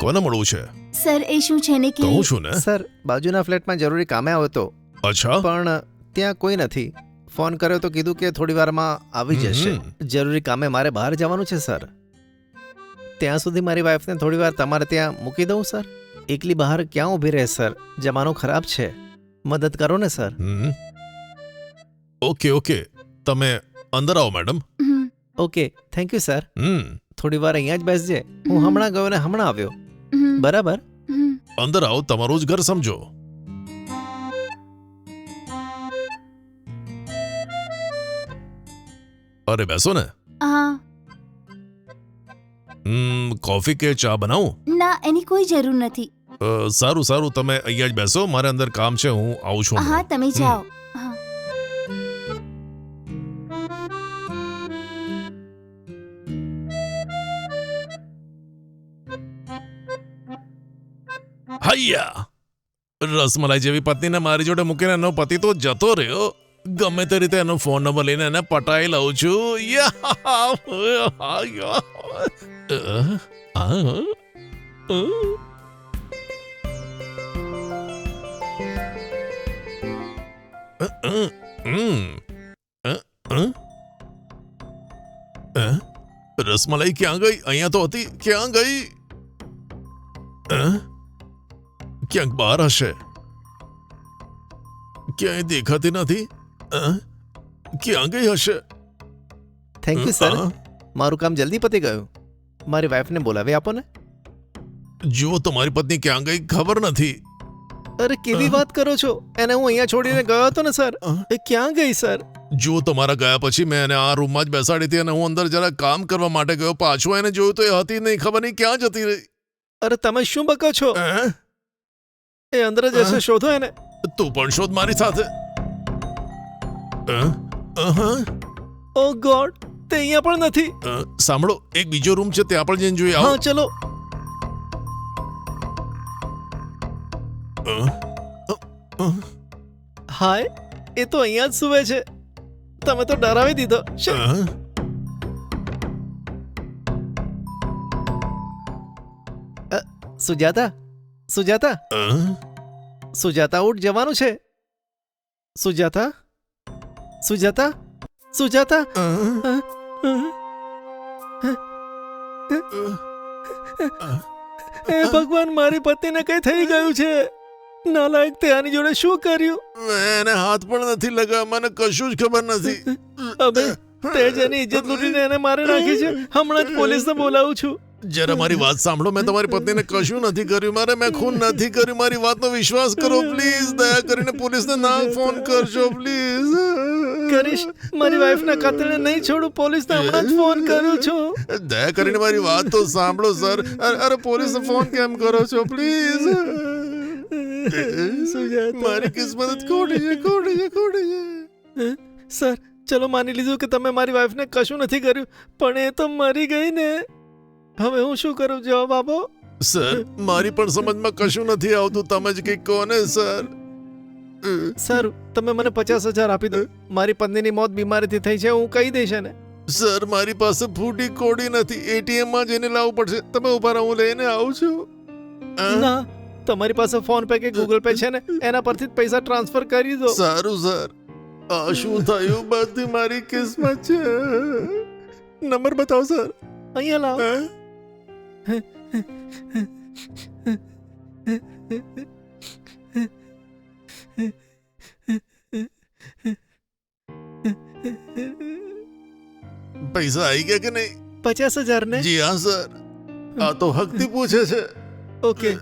કોને મળવું છે? સર એ શું છે ને કે કહું છું ને? સર બાજુના ફ્લેટમાં જરૂરી કામે આવ્યો હતો અચ્છા. પણ ત્યાં કોઈ નથી. ફોન કર્યો તો કીધું કે થોડી વારમાં આવી જશે. જરૂરી કામે મારે બહાર જવાનું છે સર. ત્યાં સુધી મારી વાઈફને થોડી વાર તમારે ત્યાં મૂકી દઉં સર? એકલી બહાર ક્યાં ઊભી રહે સર? જમાનો ખરાબ છે. મદદ કરો ને સર. હમ. Okay okay. તમે અંદર આવો madam. Okay thank you sir. હમ. થોડી વાર અહીંયા જ બેસજે. હું હમણાં ગયો ને હમણાં આવ્યો. બરાબર. અંદર આવો તમારું જ ઘર સમજો. અરે બેસો ને. હમ કોફી કે ચા બનાવું? ના એની કોઈ જરૂર નથી. સારું સારું તમે અહીંયા જ બેસો મારે અંદર કામ છે હું આવું છું હા તમે જાઓ. હૈયા. રસમલાઈ જેવી પત્નીને મારી જોડે મૂકીને એનો પતિ તો જતો રહ્યો. ગમે તે રીતે એનો ફોન નંબર લઈને એને પટાઈ લઉં છું? રસમલાઈ ક્યાં ગઈ? અહીંયા તો હતી. ક્યાં ગઈ? ક્યાંક બહાર હશે? ક્યાંય દેખાતી નથી? ક્યાં ગઈ હશે? થેન્ક યુ સર મારું કામ જલ્દી પતી ગયું. મારી વાઈફને બોલાવી આપો ને જુઓ તમારી પત્ની ક્યાં ગઈ ખબર નથી. અરે કેવી વાત કરો છો? એને હું અહીંયા છોડીને ગયો હતો ને સર એ ક્યાં ગઈ સર જુઓ તમારા ગયા પછી મેં એને આ રૂમમાં જ બેસાડી હતી અને હું અંદર જરા કામ કરવા માટે ગયો. પાછું એને જોયું તો એ હતી નહીં. ખબર નહીં ક્યાં જતી રહી. અરે તમે શું બકો છો? એ અંદર જ હશે શોધો એને. તું પણ શોધ મારી સાથે. ઓ ગોડ તે અહીંયા પણ નથી. સાંભળો એક બીજો રૂમ છે ત્યાં પણ જઈને જોઈ આવો. હા ચલો? હાય એ તો અહીંયા જ સુવે છે. તમે તો ડરાવી દીધો. સુજાતા સુજાતા? સુજાતા ઉઠ જવાનું છે. સુજાતા? સુજાતા? સુજાતા? એ ભગવાન મારી પત્નીને કઈ થઈ ગયું છે? નાલાયક તે આની જોડે શું કર્યું? એને હાથ પણ નથી લગાવવા મને કશું જ ખબર નથી. અબે તે જેની ઇજ્જત લૂટીને એને મારી નાખી છે. હમણાં જ પોલીસને બોલાવું છું. જરા મારી વાત સાંભળો. મેં તમારી પત્નીને કશું નથી કર્યું. મારે મેં ખૂન નથી કર્યું. મારી વાતનો વિશ્વાસ કરો પ્લીઝ. દયા કરીને પોલીસને ના ફોન કરજો પ્લીઝ. કરીશ. મારી વાઈફના ખાતરને નહીં છોડું. પોલીસને હમણાં જ ફોન કરું છું. દયા કરીને મારી વાત તો સાંભળો સર. અરે અરે પોલીસને ફોન કેમ કરો છો પ્લીઝ? મારી કિસ્મત ખોટી છે ખોટી છે ખોટી છે સર ચલો માની લીધું કે તમે મારી વાઈફને કશું નથી કર્યું પણ એ તો મરી ગઈ ને. હવે હું શું કરું જવાબ આપો સર મારી પણ સમજમાં કશું નથી આવતું. તમે જ કંઈક કહો ને સર. સર તમે મને પચાસ હજાર આપી દો. મારી પત્નીની મોત બીમારીથી થઈ છે હું કહી દઈશ ને સર મારી પાસે ફૂટી કોડી નથી. એટીએમમાં જઈને લાવવું પડશે. તમે ઊભા રહો હું લઈને આવું છું. ના તમારી પાસે ફોન પે કે ગૂગલ પે છે ને એના પરથી જ પૈસા ટ્રાન્સફર કરી દો. સારું સર. આ શું થયું? બધી મારી કિસ્મત છે. નંબર બતાવો સર. અહીંયા લાવ? પૈસા આવી ગયા કે નહીં? પચાસ હજાર ને? જી હા સર. આ તો હકથી પૂછે છે. ઓકે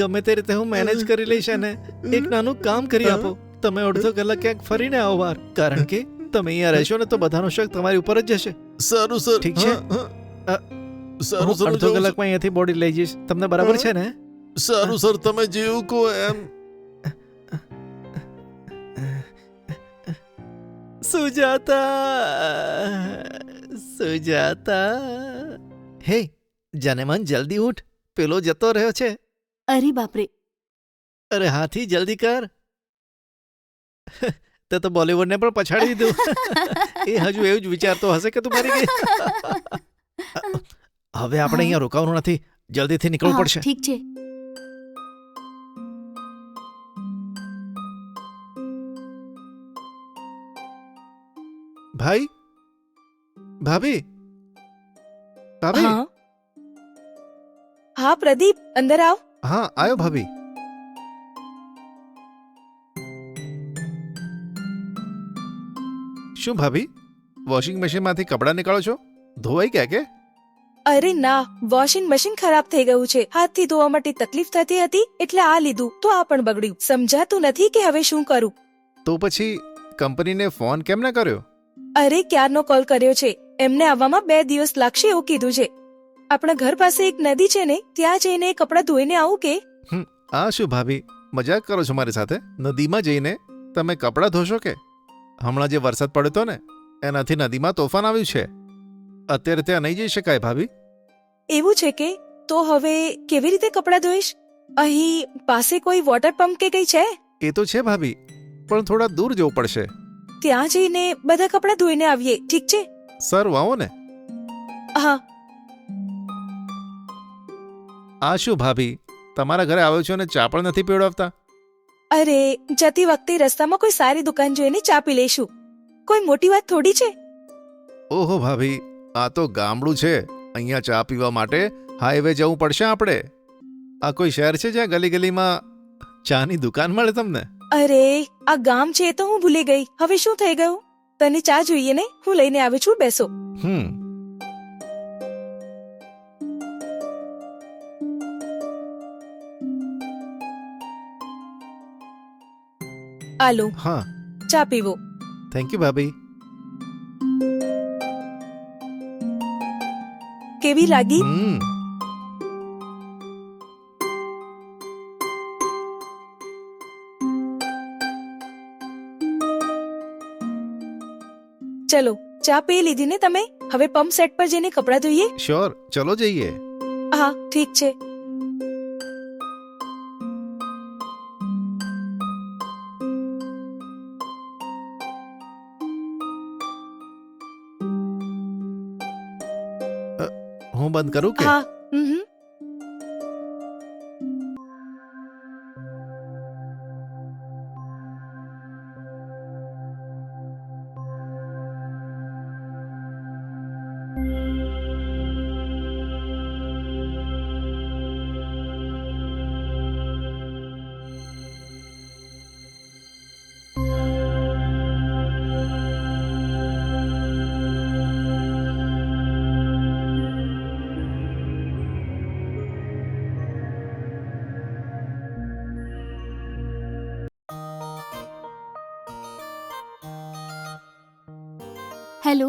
ગમે તે રીતે હું મેનેજ કરી લઈશ અને એક નાનું કામ કરી આપો. તમે અડધો કલાક ક્યાંક ફરીને આવો વાર કારણ કે તમે અહીંયા રહેશો ને તો બધાનો શક તમારી ઉપર જ જશે. સારું સર. ઠીક છે? હા, હા. હું સારું સર અડધો જાઉં છું. કલાકમાં અહીંયાથી બોડી લઈ જઈશ. તમને બરાબર છે ને? સારું સર તમે જેવું કહો એમ. સુજાતા સુજાતા. હે જાનેમન જલ્દી ઉઠ. પેલો જતો રહ્યો છે. અરે બાપરે. અરે હાથી જલ્દી કર. તે તો બોલીવુડને પણ પછાડી દીધું. એ હજુ એવું જ વિચારતો હશે કે તું મરી ગઈ. હવે આપણે અહીંયા રોકાવાનું નથી. જલ્દીથી નીકળવું હા, પડશે. ઠીક છે. ભાઈ? ભાભી? ભાભી? હા. હા પ્રદીપ અંદર આવ. હા આયો ભાભી. શું ભાભી? વોશિંગ મશીનમાંથી કપડાં નીકાળો છો? ધોવાઈ ગયા કે? અરે ના વોશિંગ મશીન ખરાબ થઈ ગયું છે. હાથથી ધોવા માટે તકલીફ થતી હતી એટલે આ લીધું. તો આ પણ બગડ્યું. સમજાતું નથી કે હવે શું કરું. તો પછી કંપનીને ફોન કેમ ના કર્યો? અરે ક્યારનો કોલ કર્યો છે? એમને આવવામાં બે દિવસ લાગશે એવું કીધું છે. આપણા ઘર પાસે એક નદી છે ને ત્યાં જઈને કપડાં ધોઈને આવું કે? આ શું ભાભી? મજાક કરો છો મારી સાથે? નદીમાં જઈને તમે કપડાં ધોશો કે? હમણાં જે વરસાદ પડ્યો હતો ને એનાથી નદીમાં તોફાન આવ્યું છે. અત્યારે ત્યાં નહીં જઈ શકાય ભાભી? એવું છે કે? તો હવે કેવી રીતે કપડાં ધોઈશ? અહીં પાસે કોઈ વોટર પંપ કે કઈ છે? એ તો છે ભાભી પણ થોડા દૂર જવું પડશે. ત્યાં જઈને બધા કપડાં ધોઈને આવીએ ઠીક છે? સર વાવો ને. હા. આ શું ભાભી? તમારા ઘરે આવ્યો છો અને ચા પણ નથી પીવડાવતા? અરે જતી વખતે રસ્તામાં કોઈ સારી દુકાન જોઈને ચા પી લઈશું. કોઈ મોટી વાત થોડી છે? ઓહો ભાભી આ તો ગામડું છે. અહીંયા ચા પીવા માટે હાઈવે જવું પડશે આપણે. આ કોઈ શહેર છે જ્યાં ગલી ગલીમાં ચાની દુકાન મળે તમને? અરે આ ગામ છે તો હું ભૂલી ગઈ. હવે શું થઈ ગયું? તને ચા જોઈએ ને? હું લઈને આવી છું બેસો. હમ. આલો હા. ચા પીવો. થેન્ક યુ ભાભી. કેવી લાગી? ચલો ચા પી લીધી ને તમે? હવે પંપ સેટ પર જઈને કપડાં ધોઈએ? શ્યોર ચલો જઈએ. હા ઠીક છે. હું બંધ કરું કે? હા. હેલો.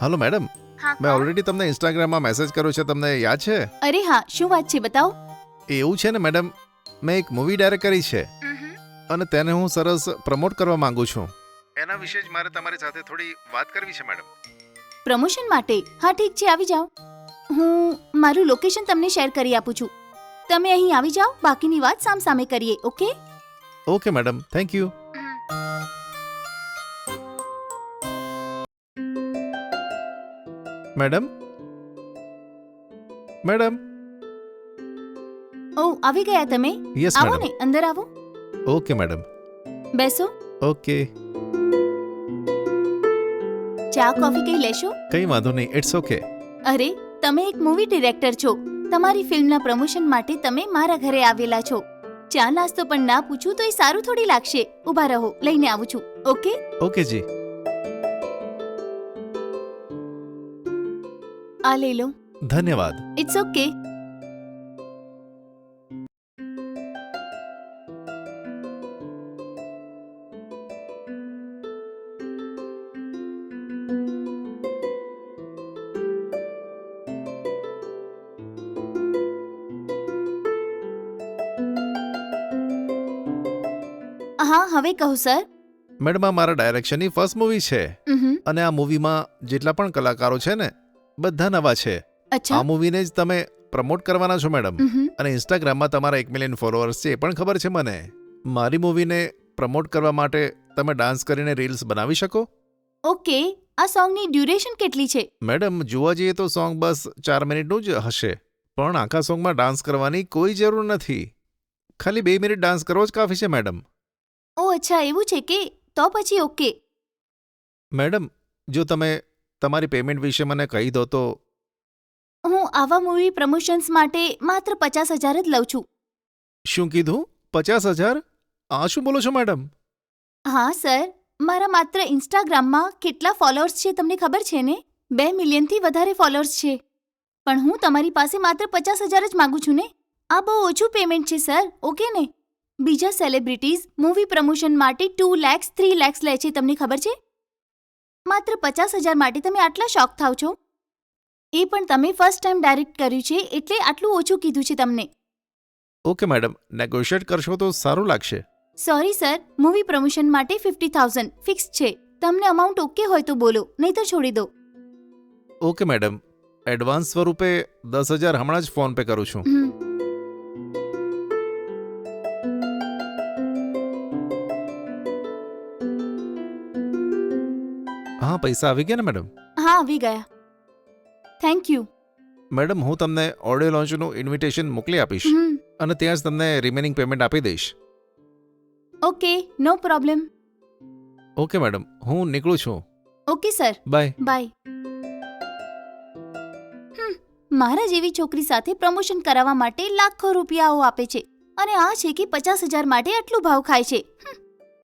હલો મેડમ હા મેં ઓલરેડી તમને ઇન્સ્ટાગ્રામમાં મેસેજ કર્યો છે તમને યાદ છે? અરે હા શું વાત છે બતાવો. એવું છે ને મેડમ મેં એક મૂવી ડાયરેક્ટ કરી છે. અને તેને હું સરસ પ્રમોટ કરવા માંગુ છું. એના વિશે જ મારે તમારી સાથે થોડી વાત કરવી છે મેડમ પ્રમોશન માટે? હા ઠીક છે આવી જાઓ. હું મારું લોકેશન તમને શેર કરી આપું છું. તમે અહીં આવી જાઓ બાકીની વાત સામસામે કરીએ okay okay madam thank you madam? Madam? ઓ આવી ગયા તમે? યસ આવો મેડમ. ને અંદર આવો. Okay madam. બેસો. ઓકે. ચા કોફી કંઈ લેશો? કંઈ વાંધો નહીં ઇટ્સ ઓકે. અરે તમે એક મૂવી ડિરેક્ટર છો. તમારી ફિલ્મના પ્રમોશન માટે તમે મારા ઘરે આવેલા છો. ચા નાસ્તો પણ ના પૂછું તો એ સારું થોડી લાગશે. ઊભા રહો લઈને આવું છું. ઓકે? ઓકે જી. આ લઈ લો. ધન્યવાદ. ઇટ્સ ઓકે હા હવે કહું સર. મેડમ આ મારા ડાયરેક્શનની ફર્સ્ટ મૂવી છે. અને આ મૂવીમાં જેટલા પણ કલાકારો છે ને બધા નવા છે. આ અચ્છા મૂવીને જ તમે પ્રમોટ કરવાના છો મેડમ. અને ઇન્સ્ટાગ્રામમાં તમારા એક મિલિયન ફોલોઅર્સ છે એ પણ ખબર છે મને. મારી મૂવીને પ્રમોટ કરવા માટે તમે ડાન્સ કરીને રીલ્સ બનાવી શકો? ઓકે. આ સોંગની ડ્યુરેશન કેટલી છે? મેડમ જોવા જઈએ તો સોંગ બસ ચાર મિનિટનું જ હશે. પણ આખા સોંગમાં ડાન્સ કરવાની કોઈ જરૂર નથી. ખાલી બે મિનિટ ડાન્સ કરવો જ કાફી છે મેડમ. ઓ અચ્છા. એવું છે કે? તો પછી ઓકે. મેડમ જો તમે તમારી પેમેન્ટ વિશે મને કહી દો તો? હું આવા મૂવી પ્રમોશન્સ માટે માત્ર પચાસ હજાર જ લઉં છું. શું કીધું? પચાસ હજાર? આ શું બોલો છો મેડમ હા સર મારા માત્ર ઇન્સ્ટાગ્રામમાં કેટલા ફોલોઅર્સ છે તમને ખબર છે ને? બે મિલિયનથી વધારે ફોલોઅર્સ છે. પણ હું તમારી પાસે માત્ર પચાસ હજાર જ માગું છું ને? આ બહુ ઓછું પેમેન્ટ છે સર ઓકે ને? બીજા સેલિબ્રિટીઝ મૂવી પ્રમોશન માટે ટુ લેક્સ થ્રી લેક્સ લે છે તમને ખબર છે? માત્ર પચાસ હજાર માટે તમે આટલા શોખ થાવ છો? એ પણ તમે ફર્સ્ટ ટાઈમ ડાયરેક્ટ કર્યું છે એટલે આટલું ઓછું કીધું છે તમને. ઓકે મેડમ નેગોશિયેટ કરશો તો સારું લાગશે. સોરી સર મૂવી પ્રમોશન માટે ફિફ્ટી થાઉઝન્ડ ફિક્સ છે. તમને અમાઉન્ટ ઓકે હોય તો બોલો નહીં તો છોડી દો. ઓકે મેડમ એડવાન્સ સ્વરૂપે દસ હજાર હમણાં જ ફોન પે કરું છું. હા પૈસા આવી ગયા ને મેડમ? હા આવી ગયા. થેન્ક યુ મેડમ હું તમને ઓડિયો લોન્ચનું ઇન્વિટેશન મોકલી આપીશ હમ. અને ત્યાં જ તમને રિમેનિંગ પેમેન્ટ આપી દઈશ. Okay no problem okay madam હું નીકળું છું. ઓકે સર બાય બાય હમ, મારા જેવી છોકરી સાથે પ્રમોશન કરાવવા માટે લાખો રૂપિયાઓ આપે છે અને આ છે કે પચાસ હજાર માટે આટલું ભાવ ખાય છે. હમ,